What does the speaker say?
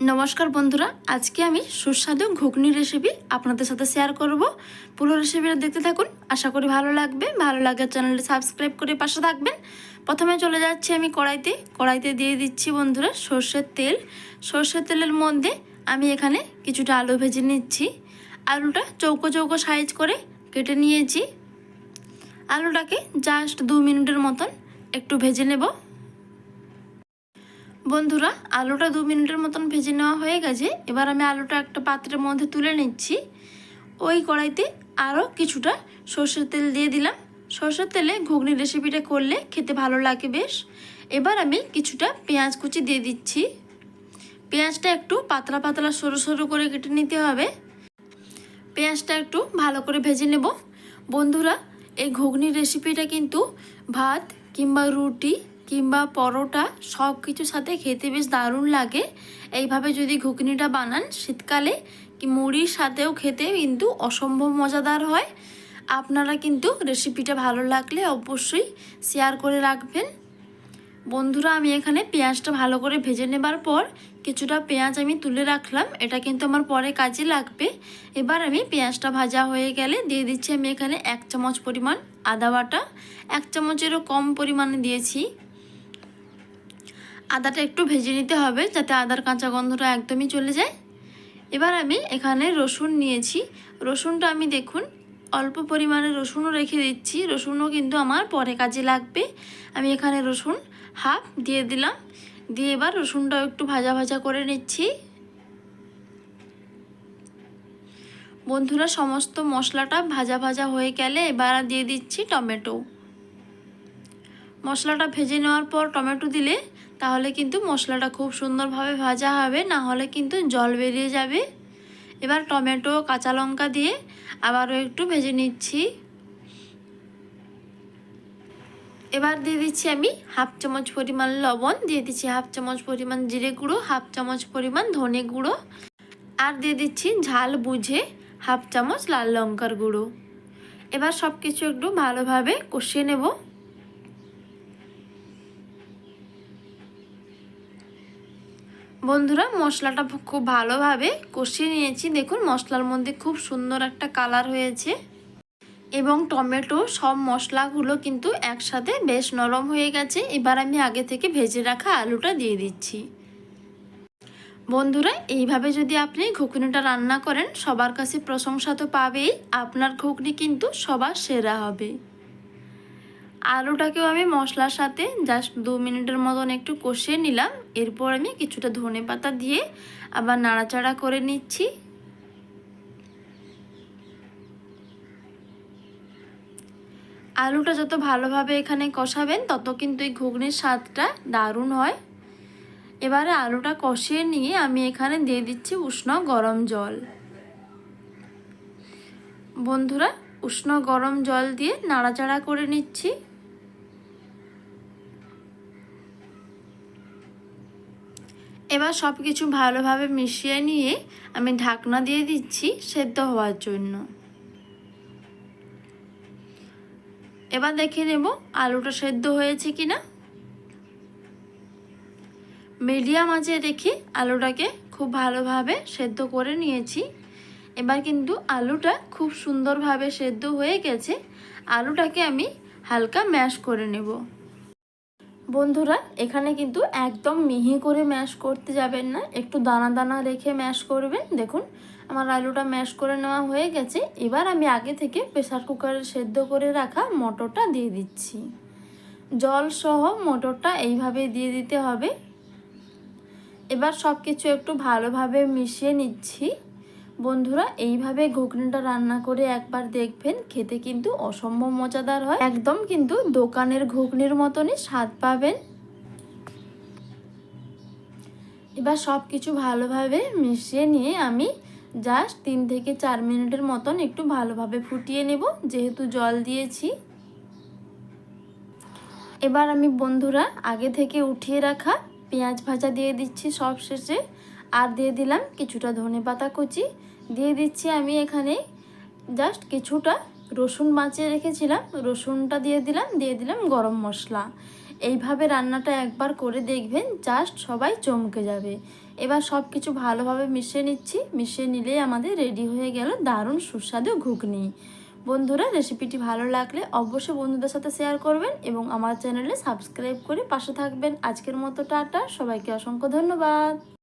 নমস্কার বন্ধুরা, আজকে আমি সুস্বাদু ঘুগনি রেসিপি আপনাদের সাথে শেয়ার করব। পুরো রেসিপিটা দেখতে থাকুন, আশা করি ভালো লাগবে। ভালো লাগে চ্যানেলটি সাবস্ক্রাইব করে পাশে থাকবেন। প্রথমে চলে যাচ্ছি আমি কড়াইতে। কড়াইতে দিয়ে দিচ্ছি বন্ধুরা সর্ষের তেল। সর্ষের তেলের মধ্যে আমি এখানে কিছুটা আলু ভেজে নিচ্ছি। আলুটা চৌকো চৌকো সাইজ করে কেটে নিয়েছি। আলুটাকে জাস্ট দু মিনিটের মতন একটু ভেজে নেব। বন্ধুরা, আলুটা দু মিনিটের মতন ভেজে নেওয়া হয়ে গেছে। এবার আমি আলুটা একটা পাত্রের মধ্যে তুলে নিচ্ছি। ওই কড়াইতে আরও কিছুটা সর্ষের তেল দিয়ে দিলাম। সর্ষের তেলে ঘুগনি রেসিপিটা করলে খেতে ভালো লাগে বেশ। এবার আমি কিছুটা পেঁয়াজ কুচি দিয়ে দিচ্ছি। পেঁয়াজটা একটু পাতলা পাতলা সরু সরু করে কেটে নিতে হবে। পেঁয়াজটা একটু ভালো করে ভেজে নেব। বন্ধুরা, এই ঘুগনি রেসিপিটা কিন্তু ভাত কিংবা রুটি কিংবা পরোটা সব কিছুর সাথে খেতে বেশ দারুণ লাগে। এইভাবে যদি ঘুগনিটা বানান শীতকালে, কি মুড়ির সাথেও খেতে কিন্তু অসম্ভব মজাদার হয়। আপনারা কিন্তু রেসিপিটা ভালো লাগলে অবশ্যই শেয়ার করে রাখবেন। বন্ধুরা, আমি এখানে পেঁয়াজটা ভালো করে ভেজে নেবার পর কিছুটা পেঁয়াজ আমি তুলে রাখলাম। এটা কিন্তু আমার পরে কাজে লাগবে। এবার আমি পেঁয়াজটা ভাজা হয়ে গেলে দিয়ে দিচ্ছি আমি এখানে এক চামচ পরিমাণ আদা বাটা। এক চামচেরও কম পরিমাণে দিয়েছি। আদাটা একটু ভেজে নিতে হবে যাতে আদার কাঁচা গন্ধটা একদমই চলে যায়। এবার আমি এখানে রসুন নিয়েছি। রসুনটা আমি দেখুন, অল্প পরিমাণে রসুনও রেখে দিচ্ছি। রসুনও কিন্তু আমার পরে কাজে লাগবে। আমি এখানে রসুন হাফ দিয়ে দিলাম। দিয়ে এবার রসুনটাও একটু ভাজা ভাজা করে নিচ্ছি। বন্ধুরা, সমস্ত মশলাটা ভাজা ভাজা হয়ে গেলে এবার দিয়ে দিচ্ছি টমেটো। মশলাটা ভেজে নেওয়ার পর টমেটো দিলে তাহলে কিন্তু মশলাটা খুব সুন্দরভাবে ভাজা হবে, না হলে কিন্তু জল বেরিয়ে যাবে। এবার টমেটো, কাঁচা লঙ্কা দিয়ে আবারও একটু ভেজে নিচ্ছি। এবার দিয়ে দিচ্ছি আমি হাফ চামচ পরিমাণ লবণ, দিয়ে দিচ্ছি হাফ চামচ পরিমাণ জিরে গুঁড়ো, হাফ চামচ পরিমাণ ধনে গুঁড়ো, আর দিয়ে দিচ্ছি ঝাল বুঝে হাফ চামচ লাল লঙ্কার গুঁড়ো। এবার সব কিছু একটু ভালোভাবে কষিয়ে নেব। বন্ধুরা, মশলাটা খুব ভালোভাবে কষিয়ে নিয়েছি। দেখুন, মশলার মধ্যে খুব সুন্দর একটা কালার হয়েছে। এবং টমেটো সব মশলাগুলো কিন্তু একসাথে বেশ নরম হয়ে গেছে। এবার আমি আগে থেকে ভেজে রাখা আলুটা দিয়ে দিচ্ছি। বন্ধুরা, এইভাবে যদি আপনি ঘুগনিটা রান্না করেন, সবার কাছে প্রশংসা তো পাবেই। আপনার ঘুগনি কিন্তু সবার সেরা হবে। আলুটাকেও আমি মশলার সাথে জাস্ট দু মিনিটের মতন একটু কষিয়ে নিলাম। এরপর আমি কিছুটা ধনে পাতা দিয়ে আবার নাড়াচাড়া করে নিচ্ছি। আলুটা যত ভালোভাবে এখানে কষাবেন, তত কিন্তু এই ঘুগনির স্বাদটা দারুণ হয়। এবারে আলুটা কষিয়ে নিয়ে আমি এখানে দিয়ে দিচ্ছি উষ্ণ গরম জল। বন্ধুরা, উষ্ণ গরম জল দিয়ে নাড়াচাড়া করে নিচ্ছি। এবার সব কিছু ভালোভাবে মিশিয়ে নিয়ে আমি ঢাকনা দিয়ে দিচ্ছি সেদ্ধ হওয়ার জন্য। এবার দেখে নেব আলুটা সেদ্ধ হয়েছে কি না মিডিয়াম আঁচে রেখে আলুটাকে খুব ভালোভাবে সেদ্ধ করে নিয়েছি। এবার কিন্তু আলুটা খুব সুন্দরভাবে সেদ্ধ হয়ে গেছে। আলুটাকে আমি হালকা ম্যাশ করে নেব। বন্ধুরা, এখানে কিন্তু একদম মিহি করে ম্যাশ করতে যাবেন না। একটু দানা দানা রেখে ম্যাশ করবেন। দেখুন, আমার আলুটা ম্যাশ করে নেওয়া হয়ে গেছে। এবার আমি আগে থেকে প্রেসার কুকারে সেদ্ধ করে রাখা মটরটা দিয়ে দিচ্ছি। জল সহ মটরটা এইভাবে দিয়ে দিতে হবে। এবার সব কিছু একটু ভালোভাবে মিশিয়ে নিচ্ছি। বন্ধুরা, এইভাবে ঘুগনিটা রান্না করে একবার দেখবেন খেতে কিন্তু অসম্ভব মজাদার হয়। একদম কিন্তু দোকানের ঘুগনির মতনই স্বাদ পাবেন। এবার সব কিছু ভালোভাবে মিশিয়ে নিয়ে আমি জাস্ট তিন থেকে চার মিনিটের মতন একটু ভালোভাবে ফুটিয়ে নেব, যেহেতু জল দিয়েছি। এবার আমি বন্ধুরা, আগে থেকে উঠিয়ে রাখা পেঁয়াজ ভাজা দিয়ে দিচ্ছি সব শেষে আর দিয়ে দিলাম কিছুটা ধনে পাতা কুচি। দিয়ে দিচ্ছি আমি এখানে জাস্ট কিছুটা রসুন বাঁচিয়ে রেখেছিলাম। রসুনটা দিয়ে দিলাম দিয়ে দিলাম গরম মশলা। এইভাবে রান্নাটা একবার করে দেখবেন জাস্ট সবাই চমকে যাবে। এবার সব কিছু ভালোভাবে মিশিয়ে নিচ্ছি। মিশিয়ে নিলেই আমাদের রেডি হয়ে গেল দারুণ সুস্বাদু ঘুগনি। বন্ধুরা রেসিপিটি ভালো লাগলে অবশ্যই বন্ধুদের সাথে শেয়ার করবেন এবং আমার চ্যানেলে সাবস্ক্রাইব করে পাশে থাকবেন। আজকের মতো টাটা। সবাইকে অসংখ্য ধন্যবাদ।